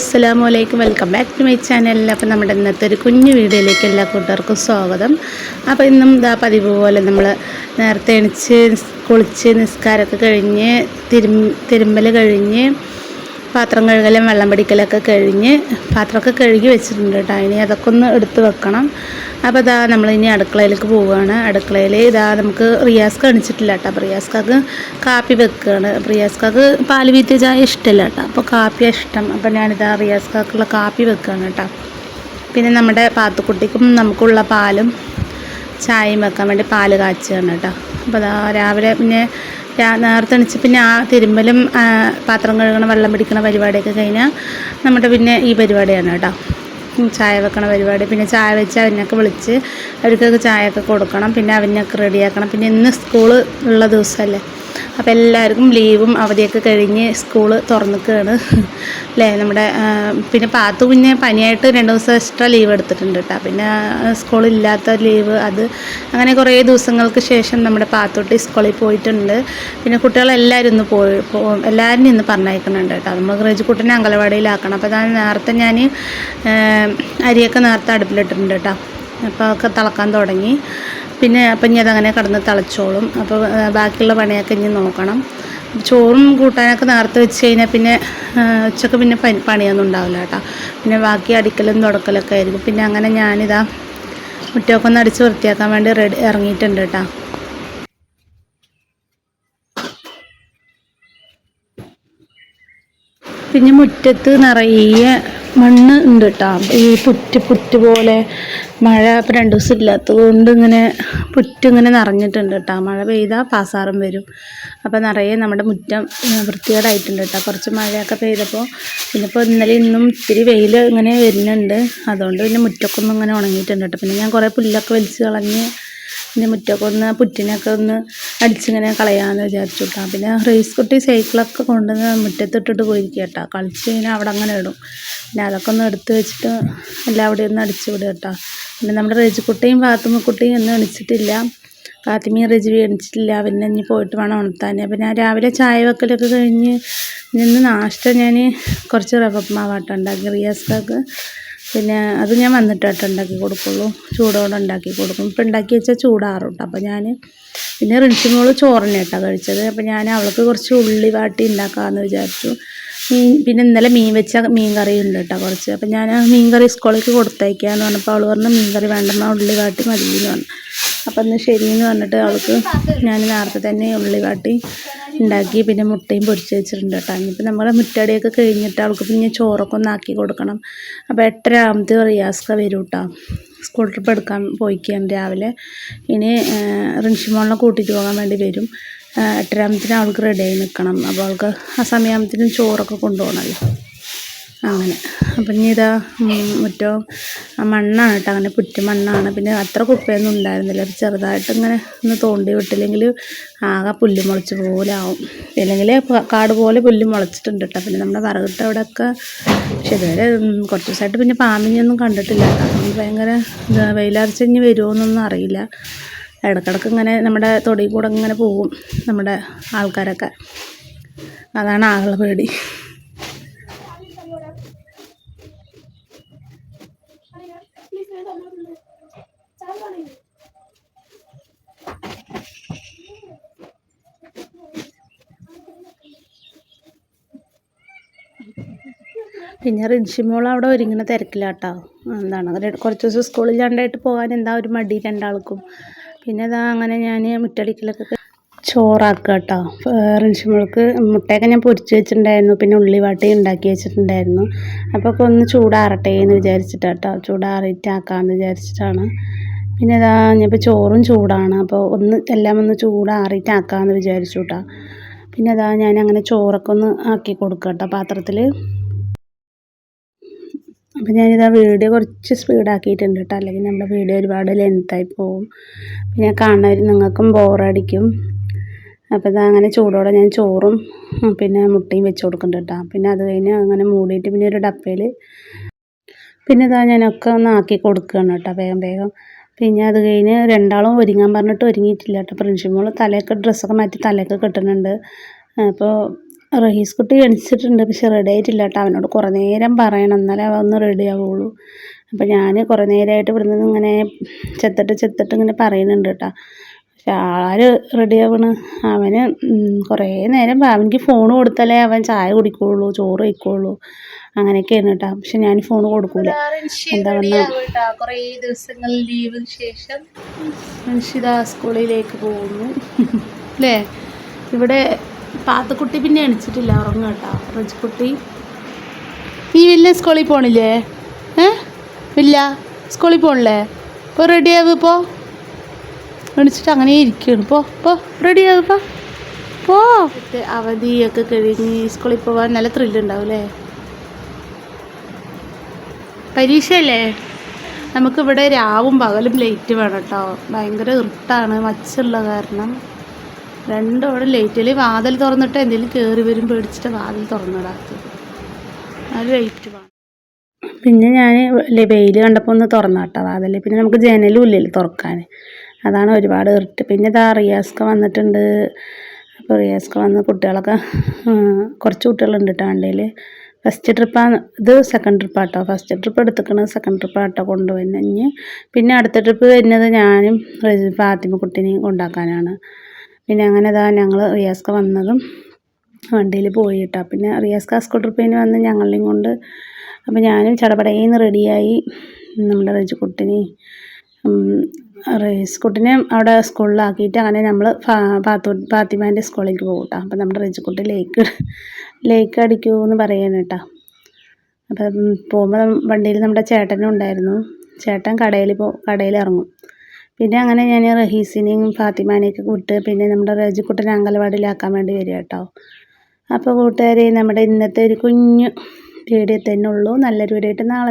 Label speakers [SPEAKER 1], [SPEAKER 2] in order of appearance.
[SPEAKER 1] അസ്സാം വലൈക്കും welcome back to my channel. അപ്പോൾ നമ്മുടെ ഇന്നത്തെ ഒരു കുഞ്ഞു വീഡിയോയിലേക്ക് എല്ലാ കൂട്ടുകാർക്കും സ്വാഗതം. അപ്പോൾ ഇന്നും ഇതാ പതിവ് പോലെ നമ്മൾ നേരത്തെ എണിച്ച് കുളിച്ച് നിസ്കാരമൊക്കെ കഴിഞ്ഞ് തിരും തിരുമ്പൽ കഴിഞ്ഞ് പാത്രം കഴുകലും വെള്ളം പിടിക്കലൊക്കെ കഴിഞ്ഞ് പാത്രമൊക്കെ കഴുകി വെച്ചിട്ടുണ്ട് കേട്ടോ. ഇനി അതൊക്കെ ഒന്ന് എടുത്ത് വെക്കണം. അപ്പോൾ ഇതാ നമ്മളിനി അടുക്കളയിലേക്ക് പോവുകയാണ്. അടുക്കളയിൽ ഇതാ നമുക്ക് റിയാസ് അണിച്ചിട്ടില്ല കേട്ടോ. അപ്പോൾ റിയാസ്കാക്ക് കാപ്പി വെക്കുകയാണ്. റിയാസ്കാക്ക് പാൽ വീത്തിയ ചായ ഇഷ്ടമല്ല കേട്ടോ. അപ്പോൾ കാപ്പിയാണ് ഇഷ്ടം. അപ്പോൾ ഞാനിതാ റിയാസ്കാക്കുള്ള കാപ്പി വെക്കുകയാണ് കേട്ടോ. പിന്നെ നമ്മുടെ പാത്തുക്കുട്ടിക്കും നമുക്കുള്ള പാലും ചായയും വെക്കാൻ വേണ്ടി പാൽ കാച്ചുകയാണ് കേട്ടോ. അപ്പോൾ അതാ രാവിലെ പിന്നെ നേരത്തെ എണിച്ച് പിന്നെ ആ തിരുമ്പലും പാത്രം കഴുകണ വെള്ളം പിടിക്കണ പരിപാടിയൊക്കെ കഴിഞ്ഞാൽ നമ്മുടെ പിന്നെ ഈ പരിപാടിയാണ് കേട്ടോ. ചായ വെക്കണ പരിപാടി. പിന്നെ ചായ വെച്ച് അവനൊക്കെ വിളിച്ച് അവർക്കൊക്കെ ചായയൊക്കെ കൊടുക്കണം. പിന്നെ അവനൊക്കെ റെഡിയാക്കണം. പിന്നെ ഇന്ന് സ്കൂൾ ഉള്ള ദിവസമല്ലേ? അപ്പോൾ എല്ലാവർക്കും ലീവും അവധിയൊക്കെ കഴിഞ്ഞ് സ്കൂൾ തുറന്നിക്കുകയാണ് അല്ലേ? നമ്മുടെ പിന്നെ പാത്തു കുഞ്ഞെ പനിയായിട്ട് രണ്ട് ദിവസം എക്സ്ട്രാ ലീവ് എടുത്തിട്ടുണ്ട് കേട്ടോ. പിന്നെ സ്കൂളില്ലാത്ത ലീവ് അത് അങ്ങനെ കുറേ ദിവസങ്ങൾക്ക് ശേഷം നമ്മുടെ പാത്തുട്ടി സ്കൂളിൽ പോയിട്ടുണ്ട്. പിന്നെ കുട്ടികളെല്ലാവരും ഇന്ന് പോയി എല്ലാവരും ഇന്ന് പറഞ്ഞയക്കുന്നുണ്ട് കേട്ടോ. നമ്മൾ റേജുക്കുട്ടനെ അങ്കലവാടിയിലാക്കണം അപ്പോൾ അതാണ് നേരത്തെ ഞാൻ അരിയൊക്കെ നേരത്തെ അടുപ്പിലിട്ടിട്ടുണ്ട് കേട്ടോ. അപ്പോൾ ഒക്കെ തിളക്കാൻ തുടങ്ങി. പിന്നെ അപ്പം ഇനി അതങ്ങനെ കടന്ന് തിളച്ചോളും. അപ്പോൾ ബാക്കിയുള്ള പണിയൊക്കെ ഇനി നോക്കണം. ചോറും കൂട്ടാനൊക്കെ നേരത്തെ വെച്ച് കഴിഞ്ഞാൽ പിന്നെ ഉച്ചയ്ക്ക് പിന്നെ പനി പണിയൊന്നും ഉണ്ടാവില്ല കേട്ടോ. പിന്നെ ബാക്കി അടിക്കലും തുടക്കലൊക്കെ ആയിരിക്കും. പിന്നെ അങ്ങനെ ഞാനിതാ മുറ്റമൊക്കെ ഒന്ന് അടിച്ച് വൃത്തിയാക്കാൻ വേണ്ടി റെഡി ഇറങ്ങിയിട്ടുണ്ട് കേട്ടോ. പിന്നെ മുറ്റത്ത് നിറയെ മണ്ണ് ഉണ്ട് കേട്ടോ ഈ പുറ്റ് പുറ്റ് പോലെ മഴ ഇപ്പം രണ്ട് ദിവസം ഇല്ലാത്തത് കൊണ്ട് ഇങ്ങനെ പുറ്റ് ഇങ്ങനെ നിറഞ്ഞിട്ടുണ്ട് കേട്ടോ മഴ പെയ്താൽ പാസാറും വരും. അപ്പോൾ നിറയെ നമ്മുടെ മുറ്റം വൃത്തികേടായിട്ടുണ്ട് കേട്ടോ കുറച്ച് മഴയൊക്കെ പെയ്തപ്പോൾ പിന്നെ ഇപ്പോൾ ഇന്നലെ ഇന്നും ഇത്തിരി വെയിൽ ഇങ്ങനെ വരുന്നുണ്ട്. അതുകൊണ്ട് പിന്നെ മുറ്റൊക്കെ ഒന്നും ഇങ്ങനെ ഉണങ്ങിയിട്ടുണ്ട് കേട്ടോ പിന്നെ ഞാൻ കുറേ പുല്ലൊക്കെ വലിച്ച് കളഞ്ഞ് പിന്നെ മുറ്റമൊക്കെ ഒന്ന് പുറ്റിനൊക്കെ ഒന്ന് അടിച്ചിങ്ങനെ കളയാമെന്ന് വിചാരിച്ചു കേട്ടോ പിന്നെ റേസ് കുട്ടി സൈക്കിളൊക്കെ കൊണ്ടുവന്ന് മുറ്റത്തിട്ടിട്ട് പോയിരിക്കുക കേട്ടോ കളിച്ച് കഴിഞ്ഞാൽ അവിടെ അങ്ങനെ ഇടും. പിന്നെ അതൊക്കെ ഒന്ന് എടുത്ത് വെച്ചിട്ട് എല്ലാം അവിടെ ഒന്ന് അടിച്ചു വിടുക കേട്ടോ പിന്നെ നമ്മുടെ റേജിക്കുട്ടിയും പാത്തുമ്മക്കുട്ടിയും ഒന്നും എണിച്ചിട്ടില്ല. ഫാത്തിമയും റെജി എണിച്ചിട്ടില്ല. പിന്നെ ഇനി പോയിട്ട് വേണം ഉണർത്താൻ പിന്നെ രാവിലെ ചായ വെക്കലൊക്കെ കഴിഞ്ഞ് നിന്ന് നാഷ്ട ഞാൻ കുറച്ച് റവ മാവാട്ടം ഉണ്ടാക്കി. റിയാസ്ക്കാക്ക് പിന്നെ അത് ഞാൻ വന്നിട്ടായിട്ട് ഉണ്ടാക്കി കൊടുക്കുള്ളൂ. ചൂടോടെ ഉണ്ടാക്കി കൊടുക്കും. ഇപ്പം ഉണ്ടാക്കി വെച്ചാൽ ചൂടാറുണ്ട് അപ്പം അപ്പോൾ ഞാൻ പിന്നെ റിൻഷിമോൾ ചോറിനെ കേട്ടോ കഴിച്ചത്. അപ്പോൾ ഞാൻ അവൾക്ക് കുറച്ച് ഉള്ളി വാട്ടി ഉണ്ടാക്കാമെന്ന് വിചാരിച്ചു. മീൻ പിന്നെ ഇന്നലെ മീൻ വെച്ച മീൻ കറി ഉണ്ട് കേട്ടോ കുറച്ച്. അപ്പം ഞാൻ മീൻ കറി സ്കൂളിലേക്ക് കൊടുത്തയക്കാന്ന് പറഞ്ഞപ്പോൾ അവൾ പറഞ്ഞു മീൻ കറി വേണ്ടെന്ന ഉള്ളി വാട്ടി മതി എന്ന് പറഞ്ഞു. അപ്പം ഇന്ന് ശരിയെന്ന് പറഞ്ഞിട്ട് അവൾക്ക് ഞാൻ നേരത്തെ തന്നെ ഉള്ളി വാട്ടി ഉണ്ടാക്കി പിന്നെ മുട്ടയും പൊരിച്ച് വെച്ചിട്ടുണ്ട് കേട്ടോ. ഇനിയിപ്പോൾ നമ്മുടെ മുറ്റടിയൊക്കെ കഴിഞ്ഞിട്ട് അവൾക്ക് പിന്നെ ചോറൊക്കെ ഒന്ന് ആക്കി കൊടുക്കണം. അപ്പോൾ എട്ടര ആകുമ്പത്തെ റിയാസ്ക വരും കേട്ടോ. സ്കൂൾ ട്രിപ്പ് എടുക്കാൻ പോയിക്കാൻ രാവിലെ. ഇനി റിൻഷിമോളിനെ കൂട്ടിയിട്ട് പോകാൻ വേണ്ടി വരും. എട്ടരാമത്തിന് അവൾക്ക് റെഡിയായി നിൽക്കണം അപ്പോൾ അവൾക്ക് ആ സമയമാകുമ്പത്തിനും ചോറൊക്കെ കൊണ്ടുപോകണമല്ലോ അങ്ങനെ. അപ്പം ഇനി ഇതാ ആ മണ്ണാണ് കേട്ടോ അങ്ങനെ പുറ്റ് മണ്ണാണ്. പിന്നെ അത്ര കുപ്പയൊന്നും ഉണ്ടായിരുന്നില്ല. ചെറുതായിട്ട് ഇങ്ങനെ ഒന്ന് തോണ്ടി വിട്ടില്ലെങ്കിൽ ആകെ പുല്ല് മുളച്ച് ആവും. ഇല്ലെങ്കിൽ കാട് പോലെ പുല്ല് മുളച്ചിട്ടുണ്ട് കേട്ടോ. പിന്നെ നമ്മുടെ വറകിട്ട അവിടെയൊക്കെ പക്ഷെ ഇതുവരെ കുറച്ച് ദിവസമായിട്ട് പിന്നെ പാമ്പിനെയൊന്നും കണ്ടിട്ടില്ല കേട്ടോ. ഭയങ്കര വെയിലാർച്ച ഇനി വരുമോ എന്നൊന്നും അറിയില്ല. ഇടക്കിടക്ക് ഇങ്ങനെ നമ്മുടെ തൊടിയിൽ കൂടെ ഇങ്ങനെ പോകും നമ്മുടെ ആൾക്കാരൊക്കെ. അതാണ് ആകെ പേടി. പിന്നെ റിൻഷിമോൾ അവിടെ ഒരുങ്ങുന്ന തിരക്കിലാട്ടോ. എന്താണ് കുറച്ച് ദിവസം സ്കൂളില്ലാണ്ടായിട്ട് പോകാൻ എന്താ ഒരു മടി രണ്ടാൾക്കും. പിന്നെ അതാ അങ്ങനെ ഞാൻ മുറ്റടിക്കലൊക്കെ ചോറാക്കുക കേട്ടോ റിൻഷിമോൾക്ക് മുട്ടയൊക്കെ ഞാൻ പൊരിച്ച് വെച്ചിട്ടുണ്ടായിരുന്നു. പിന്നെ ഉള്ളിവാട്ടി ഉണ്ടാക്കി വെച്ചിട്ടുണ്ടായിരുന്നു. അപ്പോൾ ഒക്കെ ഒന്ന് ചൂടാറട്ടെ എന്ന് വിചാരിച്ചിട്ടാട്ടോ. ചൂടാറിയിട്ടാക്കാമെന്ന് വിചാരിച്ചിട്ടാണ്. പിന്നെ ഇതാ ഇനിയിപ്പോൾ ചോറും ചൂടാണ്. അപ്പോൾ ഒന്ന് എല്ലാം ഒന്ന് ചൂടാറിയിട്ടാക്കാമെന്ന് വിചാരിച്ചു കേട്ടോ പിന്നെ അതാ ഞാൻ അങ്ങനെ ചോറൊക്കെ ഒന്ന് ആക്കി കൊടുക്കാം കേട്ടോ പാത്രത്തിൽ അപ്പം ഞാനിതാ വീഡിയോ കുറച്ച് സ്പീഡാക്കിയിട്ടുണ്ട് കേട്ടോ. അല്ലെങ്കിൽ നമ്മുടെ വീഡിയോ ഒരുപാട് ലെങ്തായി പോകും പിന്നെ കാണാൻ നിങ്ങൾക്കും ബോറടിക്കും അപ്പോൾ ഇതാ അങ്ങനെ ചൂടോടെ ഞാൻ ചോറും പിന്നെ മുട്ടയും വെച്ച് കൊടുക്കുന്നുണ്ട് കേട്ടോ. പിന്നെ അത് കഴിഞ്ഞ് അങ്ങനെ മൂടിയിട്ട് പിന്നെ ഒരു ഡപ്പയിൽ പിന്നെ ഇതാ ഞാനൊക്കെ ഒന്ന് ആക്കി കൊടുക്കുകയാണ് കേട്ടോ വേഗം വേഗം. പിന്നെ അത് കഴിഞ്ഞ് രണ്ടാളും ഒരുങ്ങാൻ പറഞ്ഞിട്ട് ഒരുങ്ങിയിട്ടില്ല കേട്ടോ. പ്രിൻസിപ്പൾ തലയൊക്കെ ഡ്രസ്സൊക്കെ മാറ്റി തലയൊക്കെ കെട്ടുന്നുണ്ട്. അപ്പോൾ റഹീസ് കുട്ടി എണിച്ചിട്ടുണ്ട് പക്ഷെ റെഡി ആയിട്ടില്ല കേട്ടോ. അവനോട് കുറേ നേരം പറയണം എന്നാലേ അവന്ന് ഒന്ന് റെഡി ആവുള്ളൂ. അപ്പം ഞാൻ കുറേ നേരമായിട്ട് ഇവിടെ നിന്ന് ഇങ്ങനെ ചെത്തിട്ട് ചെത്തിട്ട് ഇങ്ങനെ പറയുന്നുണ്ട് കേട്ടോ. പക്ഷെ ആര് റെഡി ആവണ്? അവന് കുറേ നേരം അവനിക്ക് ഫോൺ കൊടുത്താലേ അവൻ ചായ കുടിക്കുള്ളൂ ചോറ് കഴിക്കുള്ളൂ. അങ്ങനെയൊക്കെയാണ് കേട്ടോ. പക്ഷെ ഞാൻ ഫോൺ കൊടുക്കൂല. എന്താ പറഞ്ഞാൽ
[SPEAKER 2] കുറേ ദിവസങ്ങൾ ലീവിന് ശേഷം
[SPEAKER 1] മനുഷ്യത സ്കൂളിലേക്ക് പോകുന്നു. അല്ലേ ഇവിടെ പാത്തക്കുട്ടി പിന്നെ എണിച്ചിട്ടില്ല ഉറങ്ങും കേട്ടോ റജിക്കുട്ടി നീ വലിയ സ്കൂളിൽ പോണില്ലേ? ഏ? ഇല്ല സ്കൂളിൽ പോണില്ലേ? ഇപ്പോൾ റെഡി ആവ് ഇപ്പോൾ എണിച്ചിട്ട് അങ്ങനെ ഇരിക്കുകയാണ് പോ പോ റെഡി ആവ് പോ. പോ. അവധിയൊക്കെ കഴിഞ്ഞ് സ്കൂളിൽ പോകാൻ നല്ല ത്രില്ലുണ്ടാവും അല്ലേ പരീക്ഷയല്ലേ? നമുക്കിവിടെ രാവും പകലും ലൈറ്റ് വേണം കേട്ടോ ഭയങ്കര ഇരുട്ടാണ് മച്ചുള്ള കാരണം. രണ്ടും അവിടെ ലൈറ്റിൽ വാതിൽ തുറന്നിട്ട് എന്തെങ്കിലും കയറി വരും പേടിച്ചിട്ട് വാതിൽ തുറന്നിടാത്തത് അത് ലൈറ്റ് വേണം പിന്നെ ഞാൻ വെയിൽ കണ്ടപ്പോൾ ഒന്ന് തുറന്നാട്ടോ വാതിൽ പിന്നെ നമുക്ക് ജനലും ഇല്ലല്ലോ തുറക്കാൻ അതാണ് ഒരുപാട് ഇരുട്ട് പിന്നെ ഇതാ റിയാസ്ക വന്നിട്ടുണ്ട്. അപ്പോൾ റിയാസ്ക വന്ന് കുട്ടികളൊക്കെ കുറച്ച് കുട്ടികളുണ്ട് കേട്ടോ വണ്ടിയിൽ ഫസ്റ്റ് ട്രിപ്പാണ് ഇത് സെക്കൻഡ് ട്രിപ്പാട്ടോ ഫസ്റ്റ് ട്രിപ്പ് എടുത്തിക്കണത് സെക്കൻഡ് ട്രിപ്പാട്ടോ കൊണ്ടുപോകുന്നത് ഇനി പിന്നെ അടുത്ത ട്രിപ്പ് വരുന്നത് ഞാനും ഫാത്തിമ കുട്ടീനെയും കൊണ്ടാക്കാനാണ്. പിന്നെ അങ്ങനെ ഇതാ ഞങ്ങൾ റിയാസ്ക വന്നതും വണ്ടിയിൽ പോയി കേട്ടോ പിന്നെ റിയാസ്ക സ്കൂട്ടർ ട്രിപ്പിന് വന്ന് ഞങ്ങളെയും കൊണ്ട് അപ്പോൾ ഞാനും ചടപടയിന്ന് റെഡിയായി. നമ്മുടെ റജിക്കുട്ടിനെയും റേസ് കുട്ടിനെ അവിടെ സ്കൂളിലാക്കിയിട്ട് അങ്ങനെ നമ്മൾ പാത്തു ഫാത്തിമാന്റെ സ്കൂളിലേക്ക് പോകും കേട്ടോ അപ്പോൾ നമ്മുടെ റജിക്കുട്ടി ലേക്ക് ലേക്ക് അടിക്കൂ എന്ന് പറയാണ് കേട്ടോ അപ്പം പോകുമ്പോൾ വണ്ടിയിൽ നമ്മുടെ ചേട്ടനും ഉണ്ടായിരുന്നു. ചേട്ടൻ കടയിൽ പോ കടയിൽ ഇറങ്ങും പിന്നെ അങ്ങനെ ഞാൻ റഹീസിനെയും ഫാത്തിമാനെയൊക്കെ വിട്ട് പിന്നെ നമ്മുടെ റജിക്കുട്ടനെ അങ്കലവാടിയിലാക്കാൻ വേണ്ടി വരിക കേട്ടോ. അപ്പോൾ കൂട്ടുകാരെ നമ്മുടെ ഇന്നത്തെ ഒരു കുഞ്ഞു വീഡിയോ തന്നെ ഉള്ളൂ. നല്ലൊരു വീഡിയോ ആയിട്ട് നാളെ